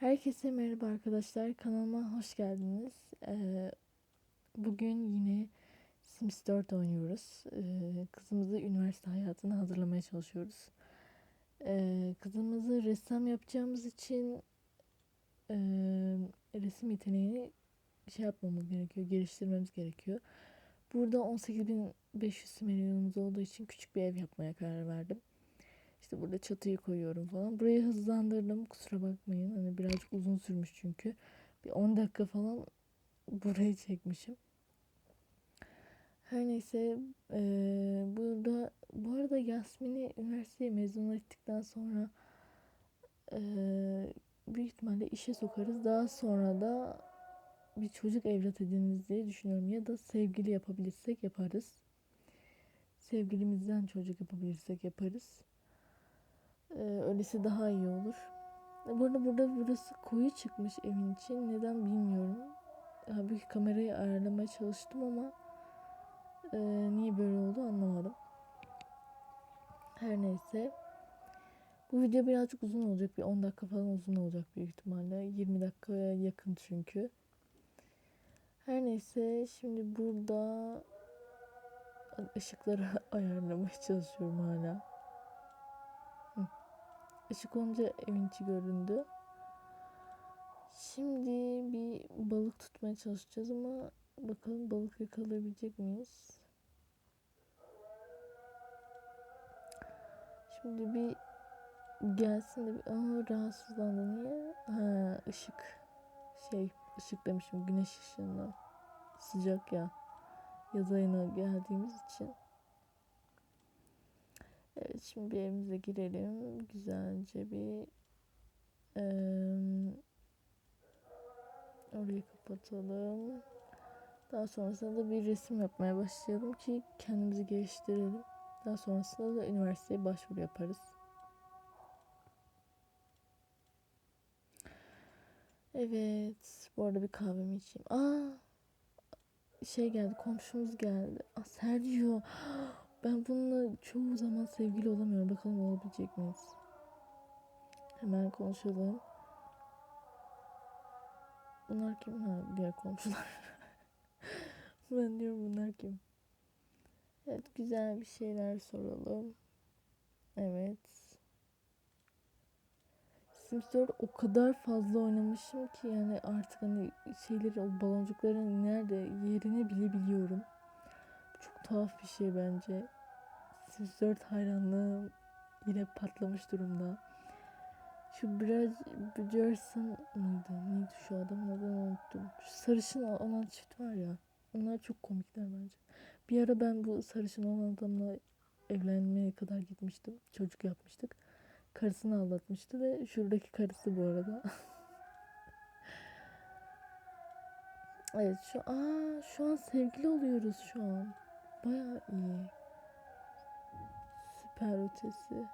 Herkese merhaba arkadaşlar. Kanalıma hoş geldiniz. Ee, bugün yine Sims 4 oynuyoruz. Ee, kızımızı üniversite hayatına hazırlamaya çalışıyoruz. Ee, kızımızı ressam yapacağımız için e, resim yeteneğini şey yapmamız gerekiyor, geliştirmemiz gerekiyor. Burada 18.500 milyonumuz olduğu için küçük bir ev yapmaya karar verdim. İşte burada çatıyı koyuyorum falan. Burayı hızlandırdım. Kusura bakmayın. Hani birazcık uzun sürmüş çünkü. Bir 10 dakika falan burayı çekmişim. Her neyse eee, burada bu arada Yasmin'i üniversiteye mezun ettikten sonra eee, büyük ihtimalle işe sokarız. Daha sonra da bir çocuk evlat ediniriz diye düşünüyorum. Ya da sevgili yapabilirsek yaparız. Sevgilimizden çocuk yapabilirsek yaparız. Ee, öylesi daha iyi olur. Bu arada burada burası koyu çıkmış evin için. Neden bilmiyorum. Halbuki kamerayı ayarlamaya çalıştım ama e, niye böyle oldu anlamadım. Her neyse. Bu video birazcık uzun olacak. Bir 10 dakika falan uzun olacak büyük ihtimalle. 20 dakikaya yakın çünkü. Her neyse şimdi burada ışıkları ayarlamaya çalışıyorum hala. Işık olunca evin içi göründü. Şimdi bir balık tutmaya çalışacağız ama bakalım balık yakalayabilecek miyiz? Şimdi bir gelsin de bir Aa, rahatsızlandı niye? Ha ışık şey ışık demişim güneş ışığından sıcak ya yaz ayına geldiğimiz için Evet şimdi bir evimize girelim. Güzelce bir eee, orayı kapatalım. Daha sonrasında da bir resim yapmaya başlayalım ki kendimizi geliştirelim. Daha sonrasında da üniversiteye başvuru yaparız. Evet. Bu arada bir kahvemi içeyim. Aa, şey geldi. Komşumuz geldi. Aa, Sergio. Ben bununla çoğu zaman sevgili olamıyorum. Bakalım olabilecek miyiz? Hemen konuşalım. Bunlar kim? Ha, diğer komşular. ben diyorum bunlar kim? Evet güzel bir şeyler soralım. Evet. Sims 4 o kadar fazla oynamışım ki yani artık hani şeyleri o baloncukların nerede yerini bile biliyorum. Tuhaf bir şey bence. Sims 4 hayranlığım yine patlamış durumda. Şu biraz Björson mıydı? Neydi şu adamın adını unuttum. Şu sarışın olan çift var ya. Onlar çok komikler bence. Bir ara ben bu sarışın olan adamla evlenmeye kadar gitmiştim. Çocuk yapmıştık. Karısını aldatmıştı ve şuradaki karısı bu arada. evet şu aa şu an sevgili oluyoruz şu an. Baya iyi. Süper ötesi.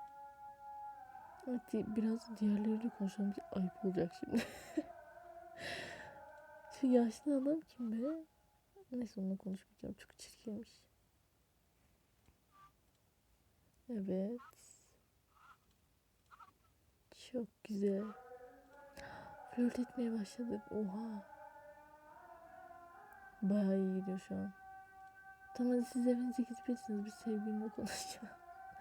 Evet biraz diğerleriyle konuşalım ki ayıp olacak şimdi. Şu yaşlı adam kim be? Neyse onunla konuşmayacağım. Çok çirkinmiş. Evet. Çok güzel. Flört etmeye başladık. Oha. Bayağı iyi gidiyor şu an. Tamam siz evinize gitmelisiniz. Biz sevgilimle konuşacağım.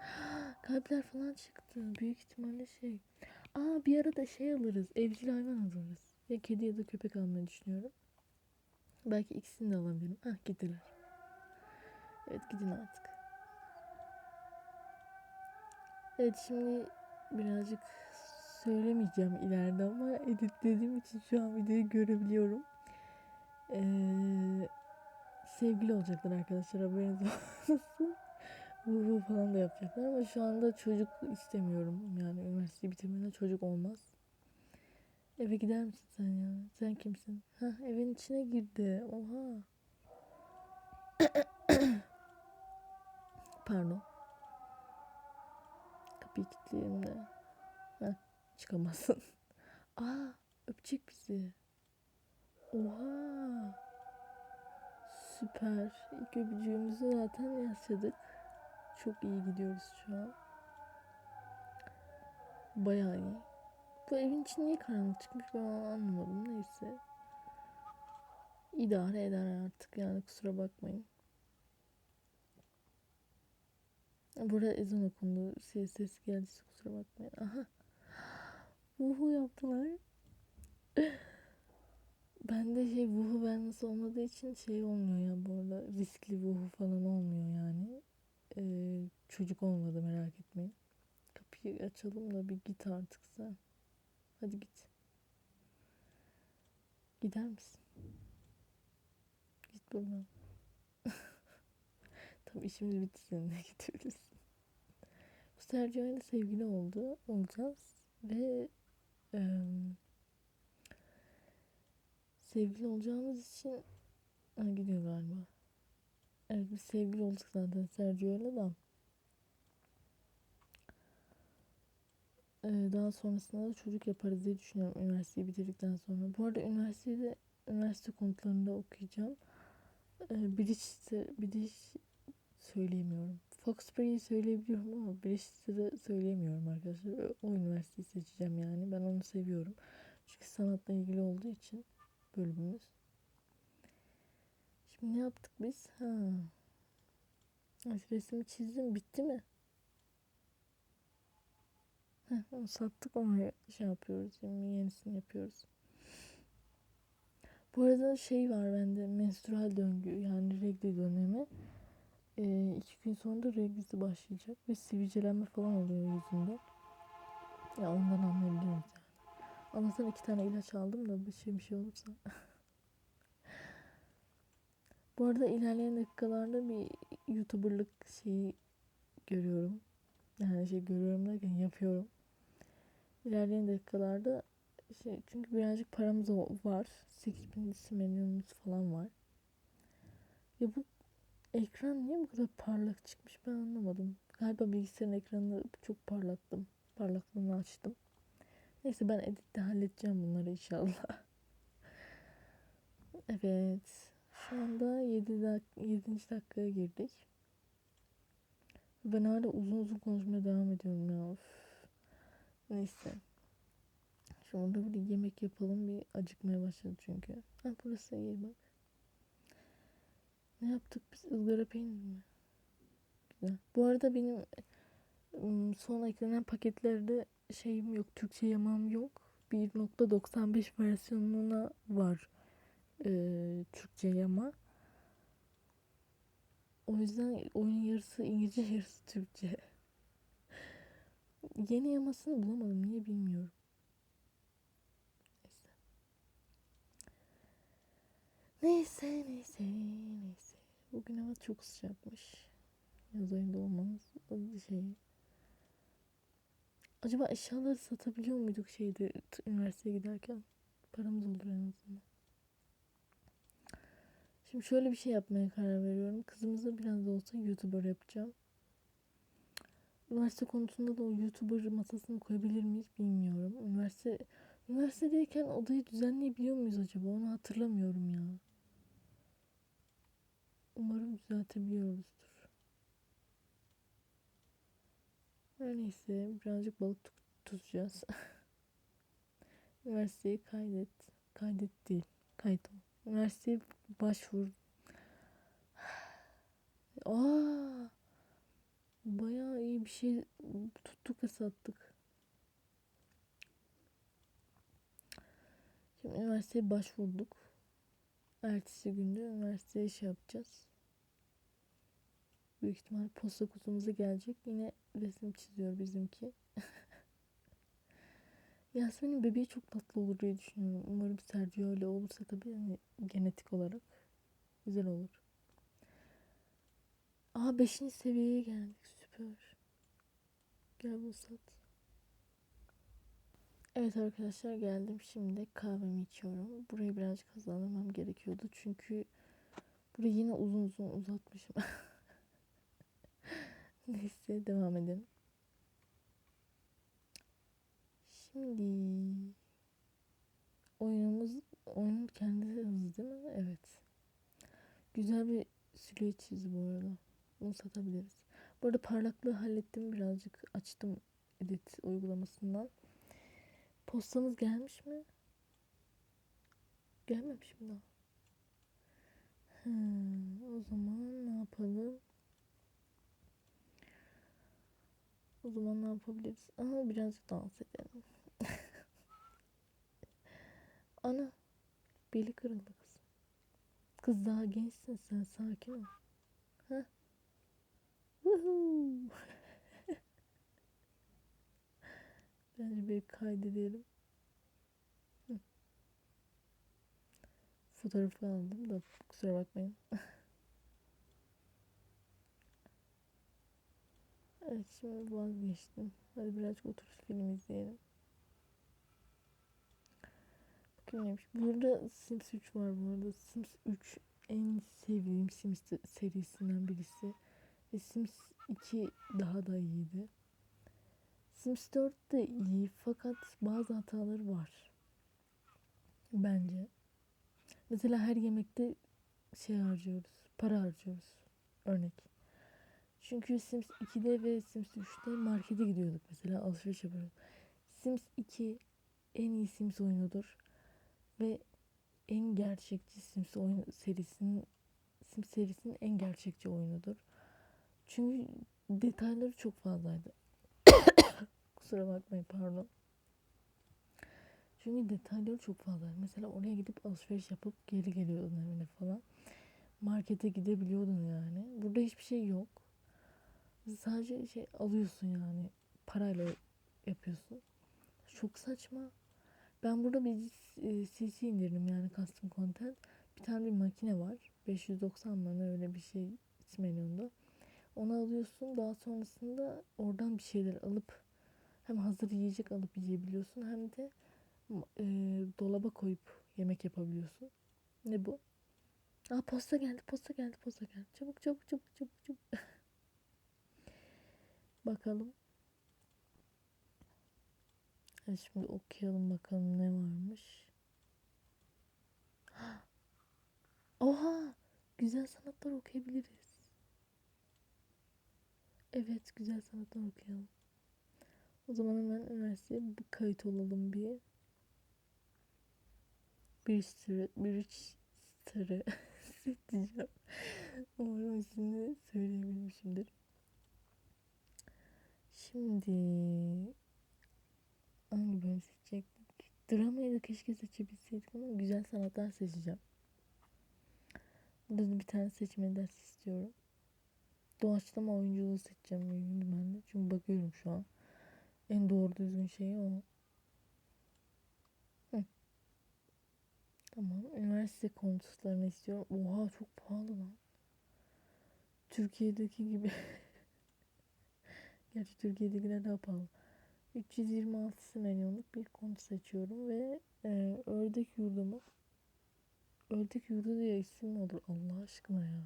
Kalpler falan çıktı. Büyük ihtimalle şey. Aa bir ara da şey alırız. Evcil hayvan alırız. Ya kedi ya da köpek almayı düşünüyorum. Belki ikisini de alabilirim. Ah gittiler. Evet gidin artık. Evet şimdi birazcık söylemeyeceğim ileride ama editlediğim için şu an videoyu görebiliyorum. Ee, sevgili olacaklar arkadaşlar haberiniz olsun. Vuvu falan da yapacaklar ama şu anda çocuk istemiyorum. Yani üniversiteyi bitirmeden çocuk olmaz. Eve gider misin sen ya? Sen kimsin? Ha evin içine girdi. Oha. Pardon. Kapıyı kilitleyeyim de. Ha, çıkamazsın. Aa öpecek bizi. Oha. Süper. İlk öpücüğümüzü zaten yaşadık. Çok iyi gidiyoruz şu an. Bayağı iyi. Bu evin içi niye karanlık çıkmış ben anlamadım. Neyse. İdare eder artık yani kusura bakmayın. Burada ezan okundu. Ses ses geldiyse kusura bakmayın. Aha. Vuhu yaptılar. Bende şey vuhu wellness olmadığı için şey olmuyor ya bu arada riskli vuhu falan olmuyor yani. Ee, çocuk olmadı merak etmeyin. Kapıyı açalım da bir git artık sen. Hadi git. Gider misin? Git buradan. Tamam işimiz bitti seninle gidiyoruz. Bu Sergio ile sevgili oldu. Olacağız. Ve em, sevgili olacağımız için ha, gidiyor galiba. Evet biz sevgili olduk zaten Sergio ile de. Ee, daha sonrasında da çocuk yaparız diye düşünüyorum üniversiteyi bitirdikten sonra. Bu arada üniversitede üniversite konutlarında okuyacağım. Ee, Bridge'de, Bridge söyleyemiyorum. Foxbury'yi söyleyebiliyorum ama Bridge'de söyleyemiyorum arkadaşlar. O üniversiteyi seçeceğim yani. Ben onu seviyorum. Çünkü sanatla ilgili olduğu için bölümümüz. Şimdi ne yaptık biz? Ha. Resmi çizdim. Bitti mi? Heh, onu sattık onu şey yapıyoruz. Şimdi yenisini yapıyoruz. Bu arada şey var bende menstrual döngü yani regl dönemi. Ee, iki gün sonra da reglisi başlayacak ve sivilcelenme falan oluyor yüzümde. Ya ondan anlayabiliyoruz yani. Allah'tan iki tane ilaç aldım da bir şey bir şey olursa. Bu arada ilerleyen dakikalarda bir youtuberlık şeyi görüyorum. Yani şey görüyorum derken yapıyorum. İlerleyen dakikalarda şey, çünkü birazcık paramız var. 8000 milyonumuz falan var. Ya bu ekran niye bu kadar parlak çıkmış ben anlamadım. Galiba bilgisayarın ekranını çok parlattım. Parlaklığını açtım. Neyse ben editte halledeceğim bunları inşallah. Evet. Şu anda 7 dak 7. dakikaya girdik. Ben hala uzun uzun konuşmaya devam ediyorum ya. Üf. Neyse. Şimdi bir yemek yapalım. Bir acıkmaya başladı çünkü. Ha burası iyi bak. Ne yaptık biz? ızgara peynir mi? Güzel. Bu arada benim ım, son eklenen paketlerde şeyim yok. Türkçe yamağım yok. 1.95 versiyonuna var e, Türkçe yama. O yüzden oyun yarısı İngilizce yarısı Türkçe. Yeni yamasını bulamadım. Niye bilmiyorum. Neyse. Neyse neyse neyse. Bugün hava çok sıcakmış. Yaz ayında olmamız şey. Acaba eşyaları satabiliyor muyduk şeyde üniversiteye giderken? Paramız olur en azından. Şimdi şöyle bir şey yapmaya karar veriyorum. Kızımızı biraz da olsa YouTuber yapacağım. Üniversite konusunda da o YouTuber masasını koyabilir miyiz bilmiyorum. Üniversite üniversitedeyken odayı düzenleyebiliyor muyuz acaba? Onu hatırlamıyorum ya. Umarım düzeltebiliyoruzdur. Her neyse birazcık balık tut- tutacağız. Üniversiteyi kaydet. Kaydet değil. Kayıt ol. Üniversiteye başvur. Aa, bayağı iyi bir şey tuttuk ve sattık. Şimdi üniversiteye başvurduk. Ertesi günde üniversiteye şey yapacağız. Büyük ihtimal posta kutumuza gelecek. Yine resim çiziyor bizimki. Yasmin'in bebeği çok tatlı olur diye düşünüyorum. Umarım Sergio öyle olursa tabii yani genetik olarak güzel olur. Aa 5. seviyeye geldik. Süper. Gel bu sat. Evet arkadaşlar geldim. Şimdi kahvemi içiyorum. Burayı birazcık hızlandırmam gerekiyordu. Çünkü burayı yine uzun uzun uzatmışım. Neyse devam edelim. Şimdi oyunumuz oyunun kendisi hızlı değil mi? Evet. Güzel bir silüet çizdi bu arada. Bunu satabiliriz. Bu arada parlaklığı hallettim birazcık açtım edit uygulamasından. Postamız gelmiş mi? Gelmemiş mi daha? Hmm, o zaman ne yapalım? O zaman ne yapabiliriz? Aha birazcık dans edelim. Ana beli kırıldı kız. Kız daha gençsin sen sakin ol. Heh. Bence bir kaydedelim. Fotoğrafı aldım da kusura bakmayın. Evet şimdi vazgeçtim. Hadi birazcık oturup film izleyelim. Bakayım neymiş. Burada Sims 3 var bu arada. Sims 3 en sevdiğim Sims serisinden birisi. Ve Sims 2 daha da iyiydi. Sims 4 de iyi fakat bazı hataları var. Bence. Mesela her yemekte şey harcıyoruz. Para harcıyoruz. Örnek. Çünkü Sims 2'de ve Sims 3'te markete gidiyorduk mesela alışveriş yapıyorduk. Sims 2 en iyi Sims oyunudur ve en gerçekçi Sims oyun serisinin Sims serisinin en gerçekçi oyunudur. Çünkü detayları çok fazlaydı. Kusura bakmayın pardon. Çünkü detayları çok fazlaydı. Mesela oraya gidip alışveriş yapıp geri geliyordun evine falan. Markete gidebiliyordun yani. Burada hiçbir şey yok. Sadece şey alıyorsun yani. Parayla yapıyorsun. Çok saçma. Ben burada bir e, CC indirdim yani custom content. Bir tane bir makine var. 590 mı öyle bir şey menüonda. Onu alıyorsun. Daha sonrasında oradan bir şeyler alıp hem hazır yiyecek alıp yiyebiliyorsun hem de e, dolaba koyup yemek yapabiliyorsun. Ne bu? Aa posta geldi, posta geldi, posta geldi. Çabuk çabuk çabuk çabuk çabuk. Bakalım. Şimdi okuyalım bakalım ne varmış. Oha! Güzel sanatlar okuyabiliriz. Evet, güzel sanatlar okuyalım. O zaman hemen üniversiteye bir kayıt olalım bir. Bir sürü, bir sürü diyeceğim. Umarım ismini söyleyebilmişimdir. Şimdi hangi bölüm seçecektik? Dramayı da keşke seçebilseydik ama güzel sanatlar seçeceğim. Burada da bir tane seçme dersi istiyorum. Doğaçlama oyunculuğu seçeceğim büyük ihtimalle. Çünkü bakıyorum şu an. En doğru düzgün şey o. Hı. Tamam. Üniversite konuslarını istiyorum. Oha çok pahalı lan. Türkiye'deki gibi. Gerçi Türkiye'dekiler daha pahalı. 326 milyonluk bir konu seçiyorum ve e, ördek yurdumu ördek yurdu diye isim mi olur Allah aşkına ya.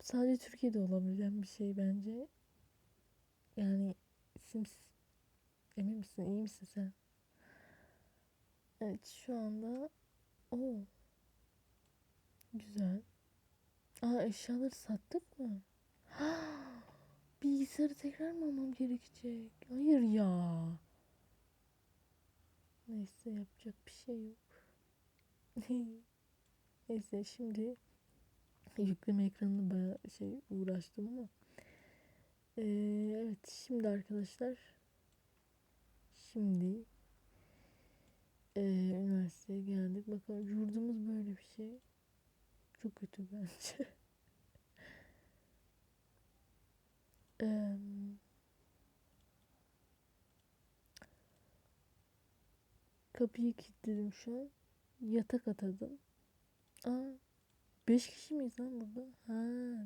Sadece Türkiye'de olabilen bir şey bence. Yani Sims emin misin iyi misin sen? Evet şu anda o güzel. Aa eşyaları sattık mı? Bilgisayarı tekrar mı almam gerekecek? Hayır ya. Neyse yapacak bir şey yok. Neyse şimdi yükleme ekranını baya şey uğraştım ama. Ee, evet şimdi arkadaşlar. Şimdi e, üniversiteye geldik. Bakalım yurdumuz böyle bir şey. Çok kötü bence. Kapıyı kilitledim şu an. Yatak atadım. Aa, beş kişi miyiz lan burada? Ha,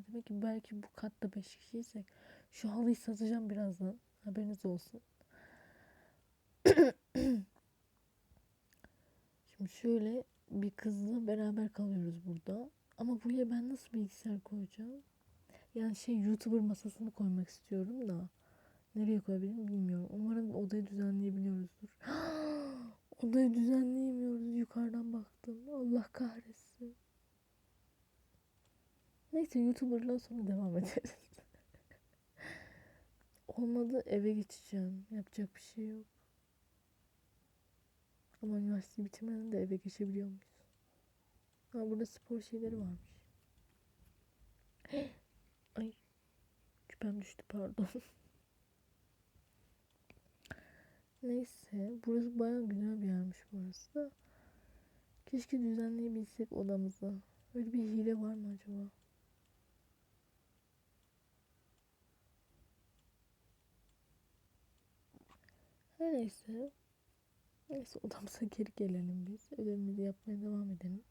demek ki belki bu katta beş kişiysek. Şu halıyı satacağım birazdan. Haberiniz olsun. Şimdi şöyle bir kızla beraber kalıyoruz burada. Ama buraya ben nasıl bilgisayar koyacağım? Yani şey YouTuber masasını koymak istiyorum da. Nereye koyabilirim bilmiyorum. Umarım odayı düzenleyebiliyoruzdur. odayı düzenleyemiyoruz. Yukarıdan baktım. Allah kahretsin. Neyse YouTuber'dan sonra devam ederiz. Olmadı eve geçeceğim. Yapacak bir şey yok. Ama üniversiteyi bitirmeden de eve geçebiliyor muyuz? Ha burada spor şeyleri varmış. Küpem düştü pardon. Neyse burası bayağı güzel bir yermiş burası da. Keşke düzenleyebilsek odamızı. Öyle bir hile var mı acaba? Her neyse. Neyse odamıza geri gelelim biz. Ödevimizi yapmaya devam edelim.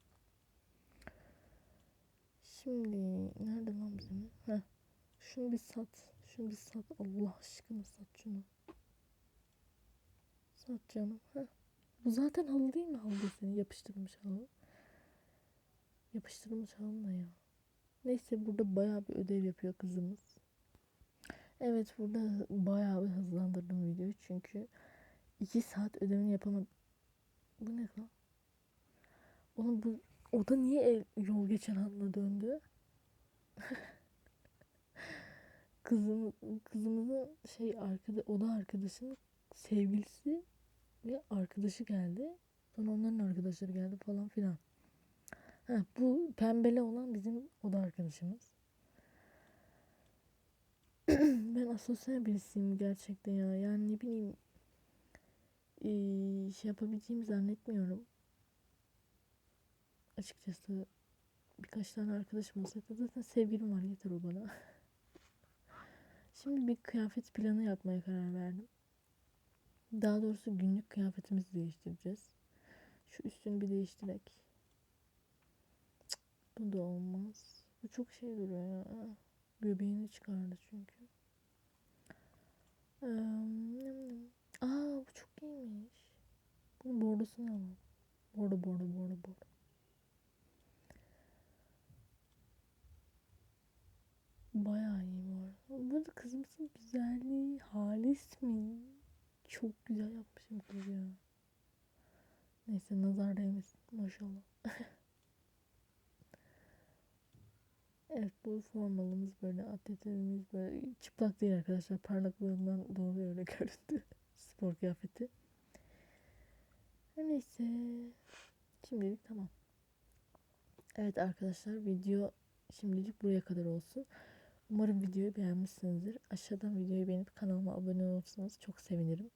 Şimdi nerede lan bizim? Heh. Şunu bir sat. Şunu bir sat. Allah aşkına sat şunu. Sat canım. Heh. Bu zaten halı değil mi? Halı deseni yapıştırılmış halı. Yapıştırılmış halı ne ya? Neyse burada bayağı bir ödev yapıyor kızımız. Evet burada bayağı bir hızlandırdım videoyu çünkü 2 saat ödevini yapamadım. Bu ne lan? Oğlum bu oda niye el, yol geçen hatla döndü? Kızım, kızımızın şey arkada oda arkadaşının sevgilisi ve arkadaşı geldi. Sonra onların arkadaşları geldi falan filan. Ha, bu pembele olan bizim oda arkadaşımız. ben asosyal birisiyim gerçekten ya. Yani ne bileyim şey yapabileceğimi zannetmiyorum. Açıkçası birkaç tane arkadaşım olsaydı zaten sevgilim var yeter o bana. Şimdi bir kıyafet planı yapmaya karar verdim. Daha doğrusu günlük kıyafetimizi değiştireceğiz. Şu üstünü bir değiştirek. Cık, bu da olmaz. Bu çok şey duruyor ya. Göbeğini çıkardı çünkü. Ee, aa bu çok iyiymiş. Bunun bordosunu alalım. Bordo bordo bordo bordo. Bayağı iyi arada. Kızımızın güzelliği halis mi? Çok güzel yapmışım kız ya. Neyse nazar değmesin maşallah. evet bu formalımız böyle atletimiz böyle çıplak değil arkadaşlar. Parlaklığından dolayı öyle göründü. Spor kıyafeti. Neyse. Şimdilik tamam. Evet arkadaşlar video şimdilik buraya kadar olsun. Umarım videoyu beğenmişsinizdir. Aşağıdan videoyu beğenip kanalıma abone olursanız çok sevinirim.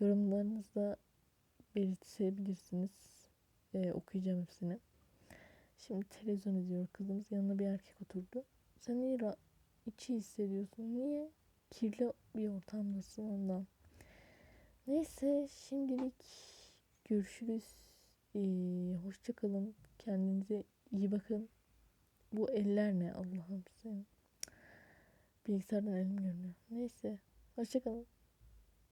Yorumlarınızı da belirtebilirsiniz. Ee, okuyacağım hepsini. Şimdi televizyon izliyor kızımız. Yanına bir erkek oturdu. Sen niye içi hissediyorsun? Niye? Kirli bir ortamdasın ondan. Neyse şimdilik görüşürüz. Ee, hoşçakalın. Kendinize iyi bakın. Bu eller ne Allah'ım senin. Bilgisayardan elim görünüyor. Neyse. Hoşçakalın.